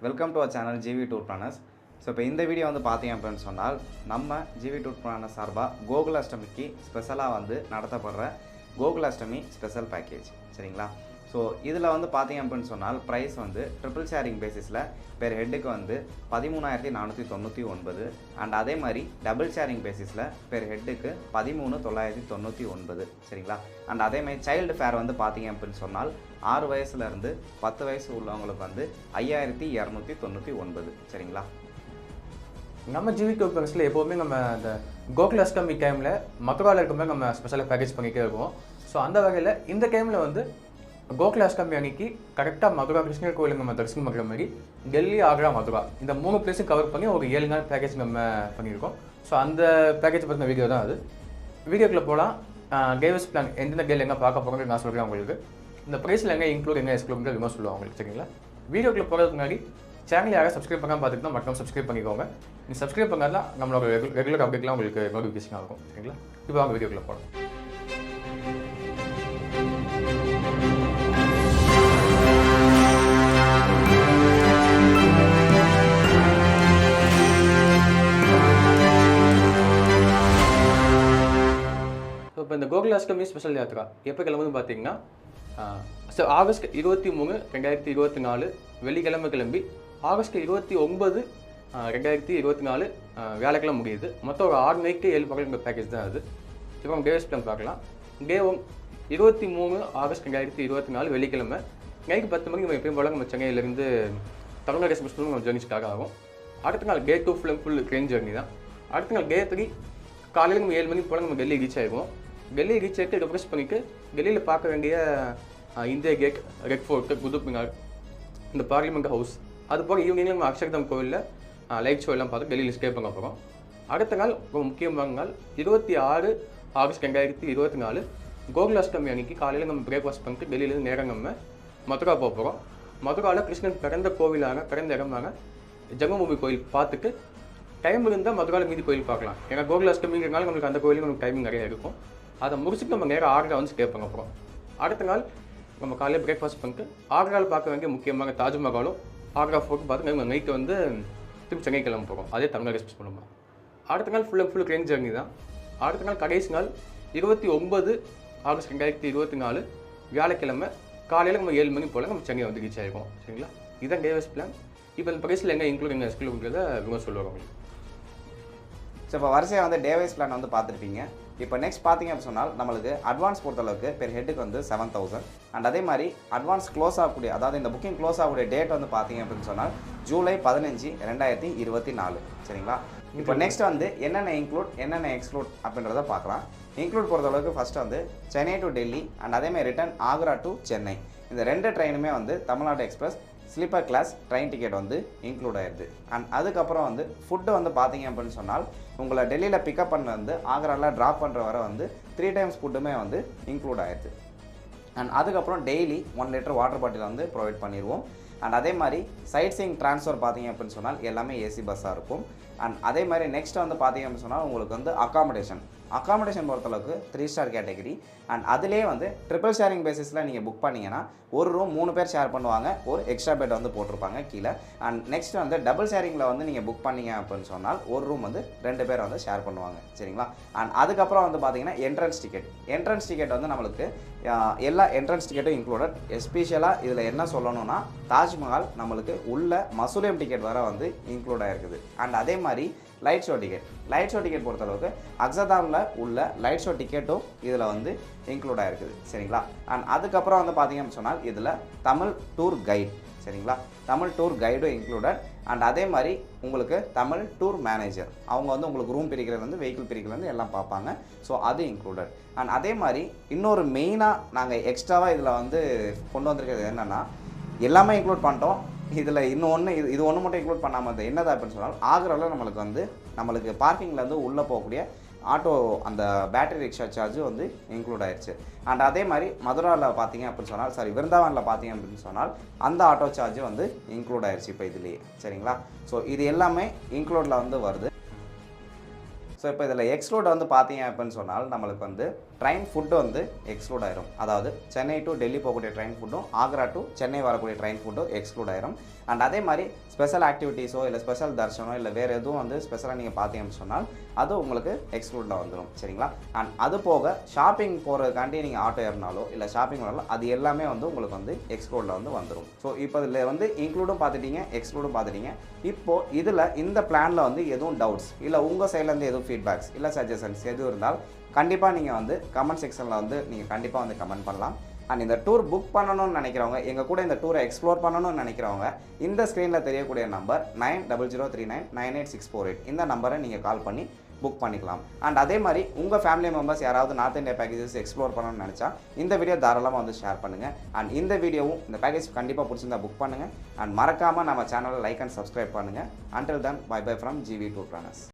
Welcome to our channel GV tour planners so இப்போ இந்த video வந்து பார்த்தீங்க அப்படின்னு சொன்னால் நம்ம ஜிவி டூர் பிளானர் சார்பாக கோகுலாஷ்டமிக்கு ஸ்பெஷலாக வந்து நடத்தப்படுற கோகுலாஷ்டமி ஸ்பெஷல் பேக்கேஜ் சரிங்களா? ஸோ இதில் வந்து பார்த்தீங்க அப்படின்னு சொன்னால் ப்ரைஸ் வந்து ட்ரிபிள் ஷேரிங் பேசிஸில் பெர் ஹெட்டுக்கு வந்து பதிமூணாயிரத்தி நானூற்றி தொண்ணூற்றி ஒன்பது அண்ட் அதே மாதிரி டபுள் ஷேரிங் பேசிஸில் பெர் ஹெட்டுக்கு பதிமூணு தொள்ளாயிரத்தி தொண்ணூற்றி ஒன்பது. சரிங்களா? அண்ட் அதே மாதிரி சைல்டு ஃபேர் வந்து பார்த்தீங்க அப்படின்னு சொன்னால் ஆறு வயசுலேருந்து பத்து வயசு உள்ளவங்களுக்கு வந்து ஐயாயிரத்தி இரநூத்தி தொண்ணூற்றி ஒன்பது. சரிங்களா? நம்ம ஜிவி டோக்கன்ஸில் எப்போவுமே நம்ம இந்த கோகுல் அஷ்டமி டைமில் மக்களால் இருக்கும்போது நம்ம ஸ்பெஷலாக பேக்கேஜ் பண்ணிக்கிட்டே இருக்கோம் ஸோ அந்த வகையில் இந்த டைமில் வந்து கோகுல அஷ்டமி அன்னைக்கு கரெக்டாக மதுரா கிருஷ்ணர் கோயிலுக்கு நம்ம தரிசனம் பண்ணுற மாதிரி டெல்லி ஆக்ரா மதுரா இந்த மூணு பிளேஸும் கவர் பண்ணி ஒரு ஏழு நாள் பேக்கேஜ் நம்ம பண்ணியிருக்கோம். ஸோ அந்த பேக்கேஜ் பற்றின வீடியோ தான் அது. வீடியோக்குள்ளே போகலாம் கேவஸ் பிளான் எந்தெந்த கேள் எங்கே பார்க்க போகிறோம் நான் சொல்கிறேன் உங்களுக்கு. இந்த ப்ரைஸில் எங்கே இன்க்ளூட் எங்கே எக்ஸ்க்ளூட் விமர்சனம் சொல்லுவாங்க உங்களுக்கு சரிங்களா? வீடியோக்குள்ளே போகிறதுக்கு முன்னாடி சேனல் யாரும் சப்ஸ்கிரைப் பண்ணாமல் பார்த்துக்கிட்டா மட்டும் சப்ஸ்கிரைப் பண்ணிக்கோங்க. நீ சப்ஸ்கிரைப் பண்ணாதான் நம்மளோட ரெகுலர் அப்டேட்லாம் உங்களுக்கு நோட்டிஃபிகேஷன் ஆகும். சரிங்களா? இப்போ அவங்க வீடியோக்குள்ளே போகலாம் ஸோ இப்போ இந்த கோகுலாஷ்டமி ஸ்பெஷல் யாத்திரா எப்போ கிளம்புன்னு பார்த்தீங்கன்னா ஸோ ஆகஸ்ட் இருபத்தி மூணு ரெண்டாயிரத்தி இருபத்தி நாலு வெள்ளிக்கிழமை கிளம்பி ஆகஸ்ட் இருபத்தி ஒன்பது ரெண்டாயிரத்தி இருபத்தி நாலு வேலைக்கெல்லாம் முடியுது. மொத்தம் ஒரு ஆறு நைட்டு ஏழு பகல் பேக்கேஜ் தான் அது. இப்போ நம்ம டேஸ் பிளான் பார்க்கலாம். டே ஒன் இருபத்தி மூணு ஆகஸ்ட் ரெண்டாயிரத்தி இருபத்தி நாலு வெள்ளிக்கிழமை. நைட்டு பத்து மணிக்கு நம்ம எப்பயும் போல நம்ம சென்னையிலேருந்து தமிழ்நாடு எக்ஸ்பிரஸ் நம்ம ஜர்னி ஸ்டார்ட் ஆகும். அடுத்த நாள் day two full full train journey தான். அடுத்த நாள் டே த்ரீ காலையில் நம்ம ஏழு மணிக்கு போல நம்ம டெல்லி ரீச் ஆகிடுவோம் டெல்லி ரீச் ஆகிட்டு ரெஃப்ரெஷ் பண்ணிவிட்டு டெல்லியில் பார்க்க வேண்டிய India gate red fort Qutub Minar இந்த பார்லிமெண்ட் ஹவுஸ் அது போக ஈவினிங் நம்ம அக்ஷர்தம் கோவிலில் லைட் ஷோ எல்லாம் பார்த்து டெல்லியில் ஸ்டே பண்ண போகிறோம் அடுத்த நாள் ரொம்ப முக்கியமான நாள் இருபத்தி ஆறு ஆகஸ்ட் ரெண்டாயிரத்தி இருபத்தி நாலு கோகுலாஷ்டமி அன்னைக்கு காலையில் நம்ம பிரேக்ஃபாஸ்ட் பண்ணிட்டு டெல்லியிலேருந்து நேரம் நம்ம மதுரா போக போகிறோம் மதுராவில் கிருஷ்ணன் பிறந்த கோவிலான பிறந்த இடமான ஜெகமூமி கோயில் பார்த்துட்டு டைம் இருந்தால் மதுராவில் மீதி கோயில் பார்க்கலாம். ஏன்னா கோகுலாஷ்டமிங்கிறனால நம்மளுக்கு அந்த கோயிலுக்கு நமக்கு டைமிங் நிறைய இருக்கும். அதை முடிச்சுட்டு நம்ம நேரம் ஆக்ரா வந்து ஸ்டே பண்ண போகிறோம் அடுத்த நாள் நம்ம காலையில் பிரேக்ஃபாஸ்ட் பண்ணிட்டு ஆக்ராவில் பார்க்க வேண்டிய முக்கியமாக தாஜ்மஹாலும் ஆக்ரா ஃபோர்ட் பார்த்து நைட்டு வந்து திரும்பி சென்னை கிளம்ப போகிறோம் அதே தமிழ்நாடு எக்ஸ்பிரஸ் பண்ணுவோம் அடுத்த நாள் full and full train journey தான். அடுத்த நாள் கடைசி நாள் இருபத்தி ஒம்பது ஆகஸ்ட் ரெண்டாயிரத்தி இருபத்தி நாலு வியாழக்கிழமை காலையில் நம்ம ஏழு மணி போல் நம்ம சென்னை வந்து ரீச் ஆகிருக்கோம் சரிங்களா? இதான் டேவஸ் பிளான் இப்போ இந்த பிரைஸில் எங்கே இன்க்ளூட் எங்கே எக்ஸ்க்ளூங்கிறத இவங்க சொல்லுவாங்க உங்களுக்கு ஸோ இப்போ வரிசையாக வந்து டேவைஸ் பிளான் வந்து பார்த்துருப்பீங்க. இப்போ நெக்ஸ்ட் பார்த்தீங்க அப்படின்னு சொன்னால் நம்மளுக்கு அட்வான்ஸ் பொறுத்தளவுக்கு பெர் ஹெட்டுக்கு வந்து செவன் தௌசண்ட் அண்ட் அதே மாதிரி அட்வான்ஸ் க்ளோஸ் ஆகக்கூடிய அதாவது இந்த புக்கிங் க்ளோஸ் ஆகக்கூடிய டேட் வந்து பார்த்தீங்க அப்படின்னு சொன்னால் ஜூலை பதினஞ்சு ரெண்டாயிரத்தி இருபத்தி நாலு. சரிங்களா? இப்போ நெக்ஸ்ட் வந்து என்னென்ன இன்க்ளூட் என்னென்ன எக்ஸ்க்ளூட் அப்படின்றத பார்க்கலாம். இன்க்ளூட் பொறுத்தளவுக்கு ஃபர்ஸ்ட் வந்து சென்னை டு டெல்லி அண்ட் அதே மாதிரி ரிட்டர்ன் ஆக்ரா டு சென்னை. இந்த ரெண்டு ட்ரெயினுமே வந்து Tamil Nadu express sleeper class train ticket வந்து இன்க்ளூட் ஆயிடுது. அண்ட் அதுக்கப்புறம் வந்து ஃபுட்டு வந்து பார்த்தீங்க அப்படின்னு சொன்னால் உங்களை டெல்லியில் பிக்கப் பண்ண வந்து ஆக்ராவில் ட்ராப் பண்ணுற வரை வந்து த்ரீ டைம்ஸ் ஃபுட்டுமே வந்து இன்க்ளூட் ஆயிடுது. அண்ட் அதுக்கப்புறம் daily one litre water bottle வந்து ப்ரொவைட் பண்ணிடுவோம் அண்ட் அதே மாதிரி சைட் சீங் ட்ரான்ஸ்ஃபர் பார்த்தீங்க அப்படின்னு சொன்னால் எல்லாமே ஏசி பஸ்ஸாக இருக்கும். அண்ட் அதே மாதிரி நெக்ஸ்ட் வந்து பார்த்தீங்க அப்படின்னு சொன்னால் உங்களுக்கு வந்து அக்காமடேஷன் அக்காமடேஷன் பொறுத்தளவுக்கு த்ரீ ஸ்டார் கேட்டகரி அண்ட் அதிலே வந்து ட்ரிபிள் ஷேரிங் பேசிஸில் நீங்கள் புக் பண்ணிங்கன்னா ஒரு ரூம் மூணு பேர் ஷேர் பண்ணுவாங்க ஒரு எக்ஸ்ட்ரா பெட் வந்து போட்டிருப்பாங்க கீழே. அண்ட் நெக்ஸ்ட் வந்து டபுள் ஷேரிங்கில் வந்து நீங்கள் புக் பண்ணீங்க அப்படின்னு சொன்னால் ஒரு ரூம் வந்து ரெண்டு பேர் வந்து ஷேர் பண்ணுவாங்க. சரிங்களா? அண்ட் அதுக்கப்புறம் வந்து பார்த்தீங்கன்னா என்ட்ரன்ஸ் டிக்கெட் என்ட்ரன்ஸ் டிக்கெட் வந்து நம்மளுக்கு எல்லா என்ட்ரன்ஸ் டிக்கெட்டும் இன்க்ளூடட் எஸ்பெஷலாக இதில் என்ன சொல்லணும்னா தாஜ்மஹால் நம்மளுக்கு உள்ள மசூலியம் டிக்கெட் வர வந்து இன்க்ளூட் ஆகிருக்குது அண்ட் அதே மாதிரி light show ticket light show ticket பொறுத்தளவுக்கு அக்ஸதாமில் உள்ள லைட் ஷோ டிக்கெட்டும் இதில் வந்து இன்க்ளூட் ஆகிருக்குது சரிங்களா? அண்ட் அதுக்கப்புறம் வந்து பார்த்தீங்கன்னு சொன்னால் இதில் தமிழ் டூர் கைட் சரிங்களா? தமிழ் டூர் கைடும் இன்க்ளூடட் அண்ட் அதே மாதிரி உங்களுக்கு தமிழ் டூர் மேனேஜர் அவங்க வந்து உங்களுக்கு ரூம் பிரிக்கிறதுலேருந்து வெஹிக்கிள் பிரிக்கிறது எல்லாம் பார்ப்பாங்க. ஸோ அது இன்க்ளூடட் அண்ட் அதே மாதிரி இன்னொரு மெயினாக நாங்கள் எக்ஸ்ட்ராவாக இதில் வந்து கொண்டு வந்திருக்கிறது என்னென்னா எல்லாமே இன்க்ளூட் பண்ணிட்டோம். இதில் இன்னும் ஒன்று இது இது ஒன்று மட்டும் இன்க்ளூட் பண்ணாமல் இருந்தது. என்னது அப்படின்னு சொன்னால் ஆக்ராவில் நம்மளுக்கு வந்து நம்மளுக்கு பார்க்கிங்லேருந்து உள்ளே போகக்கூடிய ஆட்டோ அந்த பேட்டரி ரிக்ஷா சார்ஜும் வந்து இன்க்ளூட் ஆயிடுச்சு அண்ட் அதே மாதிரி மதுராவில் பார்த்தீங்க அப்படின்னு சொன்னால் சாரி விருந்தாவனில் பார்த்தீங்க அப்படின்னு சொன்னால் அந்த ஆட்டோ சார்ஜும் வந்து இன்க்ளூட் ஆயிடுச்சு இப்போ இதுலேயே. சரிங்களா? ஸோ இது எல்லாமே இன்க்ளூடில் வந்து வருது. ஸோ இப்போ இதில் எக்ஸ்க்ளூட் வந்து பார்த்தீங்க அப்படின்னு சொன்னால் நம்மளுக்கு வந்து ட்ரெயின் ஃபுட்டு வந்து எக்ஸ்க்ளூட் ஆயிரும். அதாவது சென்னை டு டெல்லி போகக்கூடிய ட்ரெயின் ஃபுட்டும் ஆக்ரா டு சென்னை வரக்கூடிய ட்ரெயின் ஃபுட்டும் எக்ஸ்க்ளூட் ஆயிரும். அண்ட் அதே மாதிரி ஸ்பெஷல் ஆக்டிவிட்டீஸோ இல்லை ஸ்பெஷல் தர்ஷனோ இல்லை வேறு எதுவும் வந்து ஸ்பெஷலாக நீங்கள் பார்த்தீங்கன்னு சொன்னால் அது உங்களுக்கு எக்ஸ்க்ளூடில் வந்துடும் சரிங்களா? அண்ட் அது போக ஷாப்பிங் போகிறதுக்காண்டி நீங்கள் ஆட்டோ ஏறினாலோ இல்லை ஷாப்பிங் வரலாம் அது எல்லாமே வந்து உங்களுக்கு வந்து எக்ஸ்க்ளூடில் வந்து வந்துடும் ஸோ இப்போ இதில் வந்து இன்க்ளூடும் பார்த்துட்டீங்க எக்ஸ்க்ளூடும் பார்த்துட்டீங்க. இப்போது இதில் இந்த பிளானில் வந்து எதுவும் டவுட்ஸ் இல்லை உங்கள் சைட்லேருந்து எதுவும் ஃபீட்பேக்ஸ் இல்லை சஜஷன்ஸ் எதுவும் இருந்தால் கண்டிப்பாக நீங்கள் வந்து கமெண்ட் செக்ஷனில் வந்து நீங்கள் கண்டிப்பாக வந்து கமெண்ட் பண்ணலாம். அண்ட் இந்த டூர் புக் பண்ணணும்னு நினைக்கிறவங்க எங்கள் கூட இந்த டூரை எக்ஸ்ப்ளோர் பண்ணணும்னு நினைக்கிறவங்க இந்த ஸ்க்ரீனில் தெரியக்கூடிய number nine double zero three nine nine eight six four eight இந்த நம்பரை நீங்கள் கால் பண்ணி புக் பண்ணிக்கலாம். அண்ட் அதே மாதிரி உங்கள் ஃபேமிலி மெம்பர்ஸ் யாராவது நார்த் இந்தியா பேக்கேஜஸ் எக்ஸ்ப்ளோர் பண்ணணும்னு நினச்சா இந்த வீடியோ தாராளமாக வந்து ஷேர் பண்ணுங்கள் அண்ட் இந்த வீடியோவும் இந்த பேக்கேஜ் கண்டிப்பாக பிடிச்சிருந்தா புக் பண்ணுங்கள் அண்ட் மறக்காமல் நம்ம சேனலை லைக் அண்ட் சப்ஸ்கிரைப் பண்ணுங்கள் until then bye bye from GV to ப்ரானஸ்